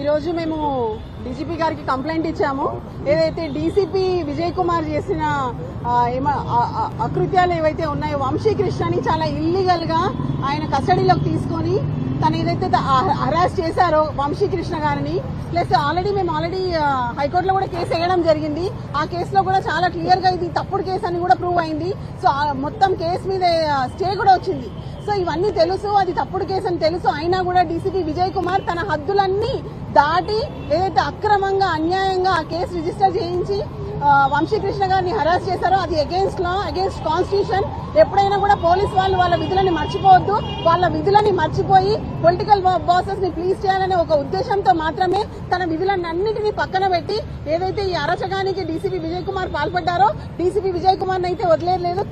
ఈరోజు మేము డీజీపీ గారికి కంప్లైంట్ ఇచ్చాము. ఏదైతే డీసీపీ విజయ్ కుమార్ చేసిన అకృత్యాలు ఏవైతే ఉన్నాయో వంశీకృష్ణని చాలా ఇల్లీగల్గా ఆయన కస్టడీలోకి తీసుకొని తను ఏదైతే హరాస్ చేశారో వంశీకృష్ణ గారిని ప్లస్ ఆల్రెడీ మేము ఆల్రెడీ హైకోర్టులో కూడా కేసు వేయడం జరిగింది. ఆ కేసులో కూడా చాలా క్లియర్గా ఇది తప్పుడు కేసు అని కూడా ప్రూవ్ అయింది. సో మొత్తం కేసు మీద స్టే కూడా వచ్చింది. సో ఇవన్నీ తెలుసు అది తప్పుడు కేసు అని తెలుసు. అయినా కూడా డీసీపీ విజయ్ కుమార్ తన హద్దులన్నీ దాటి ఏదైతే అక్రమంగా అన్యాయంగా ఆ కేసు రిజిస్టర్ చేయించి వంశీకృష్ణ గారిని హరాస్ చేశారో అది అగేన్స్ట్ లా అగేన్స్ట్ కాన్స్టిట్యూషన్ ఎప్పుడైనా కూడా పోలీస్ వాళ్ళు వాళ్ళ విధులని మర్చిపోవద్దు. వాళ్ళ విధులని మర్చిపోయి పొలిటికల్ బాసెస్ని ప్లీజ్ చేయాలనే ఒక ఉద్దేశంతో మాత్రమే తన విధులన్నింటినీ పక్కన పెట్టి ఏదైతే ఈ అరచకానికి డీసీపీ విజయ్ కుమార్ పాల్పడ్డారో డీసీపీ విజయ్ కుమార్ అయితే వదిలేదు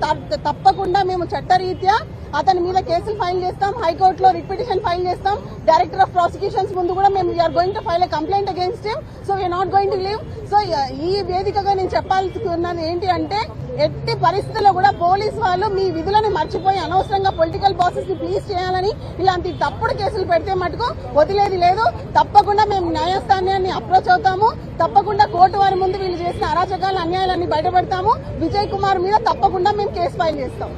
తప్పకుండా మేము చట్టరీత్యా అతని మీద కేసులు ఫైల్ చేస్తాం హైకోర్టులో రిపిటిషన్ ఫైల్ చేస్తాం. డైరెక్టర్ ఆఫ్ ప్రాసిక్యూషన్స్ ముందు కూడా మేము we're going to file a complaint against him so we're not going to leave so ఈ వేదికగా నేను చెప్పాల్సుకున్నది ఏంటి అంటే ఎట్టి పరిస్థితుల్లో కూడా పోలీస్ వాళ్ళు మీ విధులను మర్చిపోయి అనవసరంగా పొలిటికల్ బాసెస్ని ప్లీజ్ చేయాలని ఇలాంటి తప్పుడు కేసులు పెడితే మటుకు వదిలేది లేదు. తప్పకుండా మేము న్యాయస్థానాన్ని అప్రోచ్ అవుతాము. తప్పకుండా కోర్టు వారి ముందు వీళ్ళు చేసిన అరాచకాలు అన్యాయాలన్నీ బయటపెడతాము. విజయ్ కుమార్ మీద తప్పకుండా మేము కేసు ఫైల్ చేస్తాం.